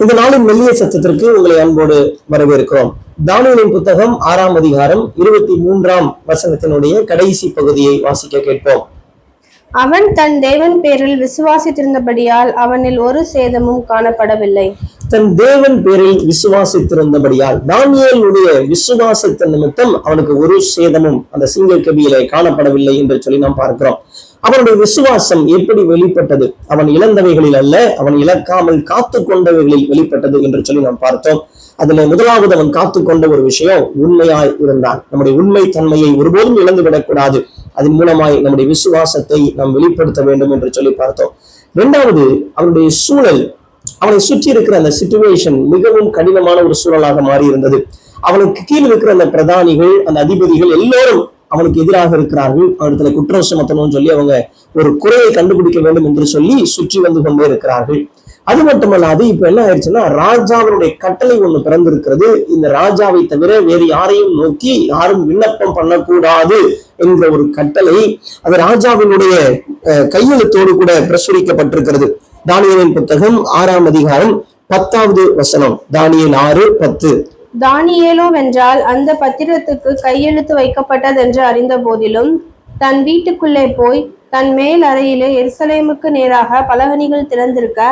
இந்த நாளின் மெல்லிய சத்தத்திற்கு உங்களை அன்போடு வரவேற்கிறோம். தானியலின் புத்தகம் ஆறாம் அதிகாரம் இருபத்தி மூன்றாம் வசனத்தினுடைய கடைசி பகுதியை வாசிக்க கேட்போம். அவன் தன் தேவன் பேரில் விசுவாசித்திருந்தபடியால் அவனில் ஒரு சேதமும் காணப்படவில்லை. தன் தேவன் பேரில் விசுவாசித்திருந்தபடியால் தானியலுடைய விசுவாசத்தின் நிமித்தம் அவனுக்கு ஒரு சேதமும் அந்த சிங்க கவியிலே காணப்படவில்லை என்று சொல்லி நாம் பார்க்கிறோம். அவனுடைய விசுவாசம் எப்படி வெளிப்பட்டது? அவன் இழந்தவைகளில் அல்ல அவன் இழக்காமல் காத்து கொண்டவைகளில் வெளிப்பட்டது என்று சொல்லி நாம் பார்த்தோம். அதுல முதலாவது அவன் காத்து கொண்ட ஒரு விஷயம் உண்மையாய் இருந்தான். நம்முடைய உண்மை தன்மையை ஒருபோதும் இழந்து விடக்கூடாது அதன் மூலமாய் நம்முடைய விசுவாசத்தை நாம் வெளிப்படுத்த வேண்டும் என்று சொல்லி பார்த்தோம். இரண்டாவது அவனுடைய சூழல் அவனை சுற்றி இருக்கிற அந்த சிச்சுவேஷன் மிகவும் கடினமான ஒரு சூழலாக மாறி இருந்தது அவனுக்கு கீழ் இருக்கிற அந்த பிரதானிகள் அந்த அதிபதிகள் எல்லோரும் அவனுக்கு எதிராக இருக்கிறார்கள். அவனிடத்துல குற்றம் சுமத்தணும்னு சொல்லி அவங்க ஒரு குறையை கண்டுபிடிக்க வேண்டும் என்று சொல்லி சுற்றி வந்து கொண்டே இருக்கிறார்கள். அது மட்டுமல்லாது இப்ப என்ன ஆயிடுச்சுன்னா ராஜாவினுடைய கட்டளை ஒண்ணு பிறந்திருக்கிறது. இந்த ராஜாவை தவிர வேறு யாரையும் நோக்கி யாரும் விண்ணப்பம் பண்ணக்கூடாது என்ற ஒரு கட்டளை அது ராஜாவினுடைய கையெழுத்தோடு கூட பிரசுரிக்கப்பட்டிருக்கிறது. தானியலின் புத்தகம் ஆறாம் அதிகாரம் பத்தாவது வசனம். தானியல் ஆறு பத்து. தானியேலோ வென்றால் அந்த பத்திரத்துக்கு கையெழுத்து வைக்கப்பட்டதென்று அறிந்த போதிலும் தன் வீட்டுக்குள்ளே போய் தன் மேல் அறையிலே எருசலேமுக்கு நேராக பலகணிகள் திறந்திருக்க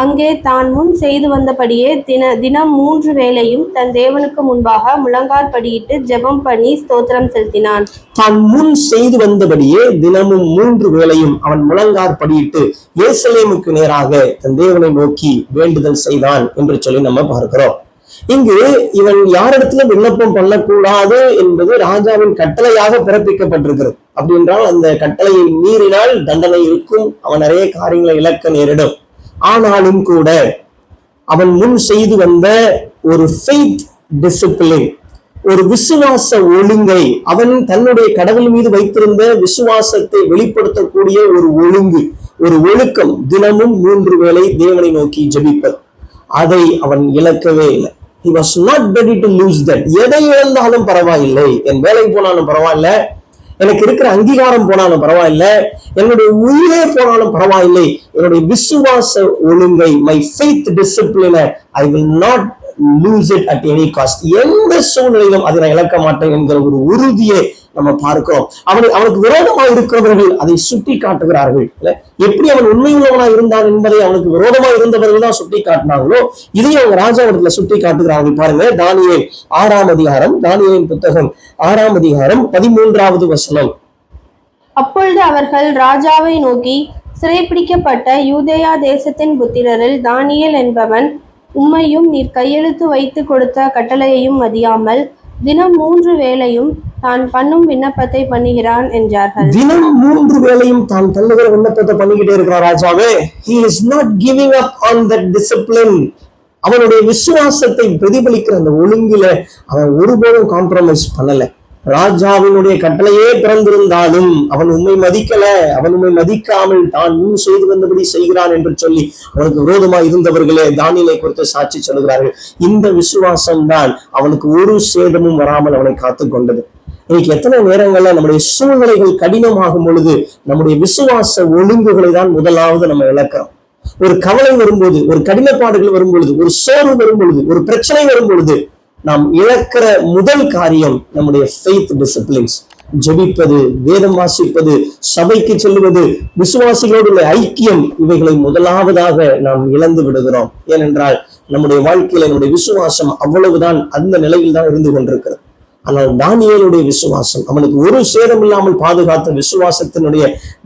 அங்கே தான் முன் செய்து வந்தபடியே தின தினம் மூன்று வேளையும் தன் தேவனுக்கு முன்பாக முழங்காற்படியிட்டு ஜெபம் பண்ணி ஸ்தோத்திரம் செலுத்தினான். தான் முன் செய்து வந்தபடியே தினமும் மூன்று வேளையும் அவன் முழங்கார் படியிட்டு ஏசலேமுக்கு நேராக தன் தேவனை நோக்கி வேண்டுதல் செய்தான் என்று சொல்லி நம்ம பார்க்கிறோம். இங்கு இவன் யாரிடத்திலும் விண்ணப்பம் பண்ணக்கூடாது என்பது ராஜாவின் கட்டளையாக பிறப்பிக்கப்பட்டிருக்கிறது. அப்படி என்றால் அந்த கட்டளையை மீறினால் தண்டனை இருக்கும் அவன் நிறைய காரியங்களை இழக்க நேரிடும். ஆனாலும் கூட அவன் முன் செய்து வந்த ஒரு ஃபெய்த் டிசிப்ளின் ஒரு விசுவாச ஒழுங்கை அவன் தன்னுடைய கடவுள் மீது வைத்திருந்த விசுவாசத்தை வெளிப்படுத்தக்கூடிய ஒரு ஒழுங்கு ஒரு ஒழுக்கம் தினமும் மூன்று வேளை தேவனை நோக்கி ஜெபிப்பது. அதை அவன் இழக்கவே இல்லை. He was not ready to lose that. எதை இழந்தாலும் பரவாயில்லை. என் வேலைக்கு போனாலும் பரவாயில்ல. எனக்கு இருக்கிற அங்கீகாரம் போனாலும் பரவாயில்ல. என்னுடைய உயிரே போனாலும் பரவாயில்லை. என்னுடைய விசுவாச ஒழுங்கை my faith டிசிப்ளினை I will not lose it at any cost எந்த சூழ்நிலையிலும் அதை நான் இழக்க மாட்டேன் என்கிற ஒரு உறுதியை நம்ம பார்க்கிறோம். அவனை அவனுக்கு விரோதமாக இருக்கிறவர்கள் அதை சுட்டி காட்டுகிறார்கள் எப்படி அவன் உண்மையுள்ளவனா இருந்தான் என்பதை அவனுக்கு விரோதமா இருந்தவர்கள் தான் சுட்டி காட்டினாங்களோ இதையும் அவங்க ராஜாவிடத்துல சுட்டி காட்டுகிறார்கள் பாருங்க. தானியே ஆறாம் அதிகாரம் தானியின் புத்தகம் ஆறாம் அதிகாரம் பதிமூன்றாவது வசனம். அப்பொழுது அவர்கள் ராஜாவை நோக்கி சிறைப்பிடிக்கப்பட்ட யூதேயா தேசத்தின் புத்திரரில் தானியல் என்பவன் உம்மையும் நீர் கையெழுத்து வைத்து கொடுத்த கட்டளையையும் மதியாமல் தினம் மூன்று வேளையும் தான் பண்ணும் விண்ணப்பத்தை பண்ணுகிறான் என்றார்கள். தினம் மூன்று வேளையும் தான் தள்ளுகிற விண்ணப்பத்தை பண்ணிக்கிட்டே இருக்கிறார் ராஜாவே. He is not giving up on that discipline. அவனுடைய விசுவாசத்தை பிரதிபலிக்கிற அந்த ஒழுங்கில அவன் ஒருபோதும் காம்ப்ரமைஸ் பண்ணல. ராஜாவினுடைய கட்டளையே பிறந்திருந்தாலும் அவன் உண்மை மதிக்கல அவன் உண்மை மதிக்காமல் தான் முன் செய்து வந்தபடி செய்கிறான் என்று சொல்லி அவனுக்கு விரோதமாக இருந்தவர்களே தானியலை குறித்து சாட்சி சொல்கிறார்கள். இந்த விசுவாசம் தான் அவனுக்கு ஒரு சேதமும் வராமல் அவனை காத்து கொண்டது இன்னைக்கு எத்தனை நேரங்கள்ல நம்முடைய சூழ்நிலைகள் கடினமாகும் பொழுது நம்முடைய விசுவாச ஒழுங்குகளை தான் முதலாவது நம்ம இழக்கிறோம். ஒரு கவலை வரும்போது ஒரு கடினப்பாடுகள் வரும் பொழுது ஒரு சோர்வு வரும்பொழுது ஒரு பிரச்சனை வரும்பொழுது நாம் இழக்கிற முதல் காரியம் நம்முடைய ஃபெய்த் டிசிப்ளின்ஸ் ஜெபிப்பது வேதம் வாசிப்பது சபைக்கு செல்வது விசுவாசிகளோடு உள்ள ஐக்கியம் இவைகளை முதலாவதாக நாம் இழந்து விடுகிறோம். ஏனென்றால் நம்முடைய வாழ்க்கையில நம்முடைய விசுவாசம் அவ்வளவுதான் அந்த நிலையில் தான் இருந்து கொண்டிருக்கிறது. ஆனால் தானியலுடைய விசுவாசம் அவனுக்கு ஒரு சேதம் இல்லாமல் பாதுகாத்த விசுவாசத்தினுடைய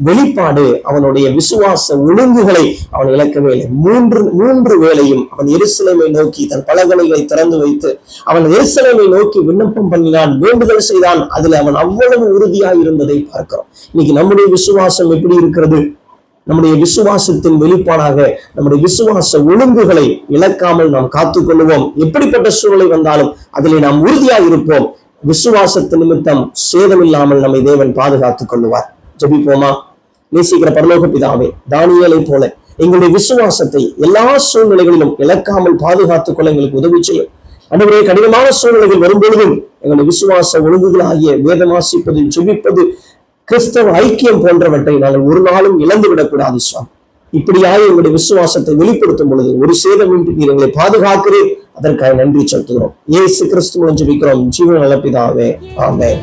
வெளிப்பாடு அவனுடைய விசுவாச ஒழுங்குகளை அவன் இழக்கவே இல்லை. மூன்று மூன்று வேளையும் அவன் எருசலேமை நோக்கி தன் பலகலைகளை திறந்து வைத்து அவன் எருசலேமை நோக்கி விண்ணப்பம் பண்ணினான் வேண்டுதல் செய்தான். அதுல அவன் அவ்வளவு உறுதியாய் இருந்ததை பார்க்கிறோம். இன்னைக்கு நம்முடைய விசுவாசம் எப்படி இருக்கிறது? நம்முடைய விசுவாசத்தின் வெளிப்பாடாக நம்முடைய விசுவாச ஒழுங்குகளை இழக்காமல் நாம் காத்துக்கொள்வோம் எப்படிப்பட்ட சூழ்நிலை வந்தாலும் அதிலே நாம் உறுதியாய் இருப்போம். விசுவாசத்து நிமித்தம் சேதமில்லாமல் நம்மை தேவன் பாதுகாத்துக் கொள்ளுவார். ஜபிப்போமா? நேசிக்கிற பரலோக பிதாவே தானியலை போல எங்களுடைய விசுவாசத்தை எல்லா சூழ்நிலைகளிலும் இழக்காமல் பாதுகாத்துக் கொள்ள எங்களுக்கு உதவி செய்யும். அன்றுவரே கடினமான சூழ்நிலைகள் வரும்பொழுதும் எங்களுடைய விசுவாச ஒழுங்குகளாகிய வேதமாசிப்பது ஜெபிப்பது கிறிஸ்தவ ஐக்கியம் போன்றவற்றை நாங்கள் ஒரு நாளும் இழந்து விடக்கூடாது சுவாமி. இப்படியாக எங்களுடைய விசுவாசத்தை வெளிப்படுத்தும் பொழுது ஒரு சேதமின்றி நீர் எங்களை பாதுகாக்கிறேன் அதற்காக நன்றி செலுத்துகிறோம். ஏசு கிறிஸ்துவன் மூலம் ஜெபிக்கிறோம். ஜீவன் நலப்பிதாவே ஆமென்.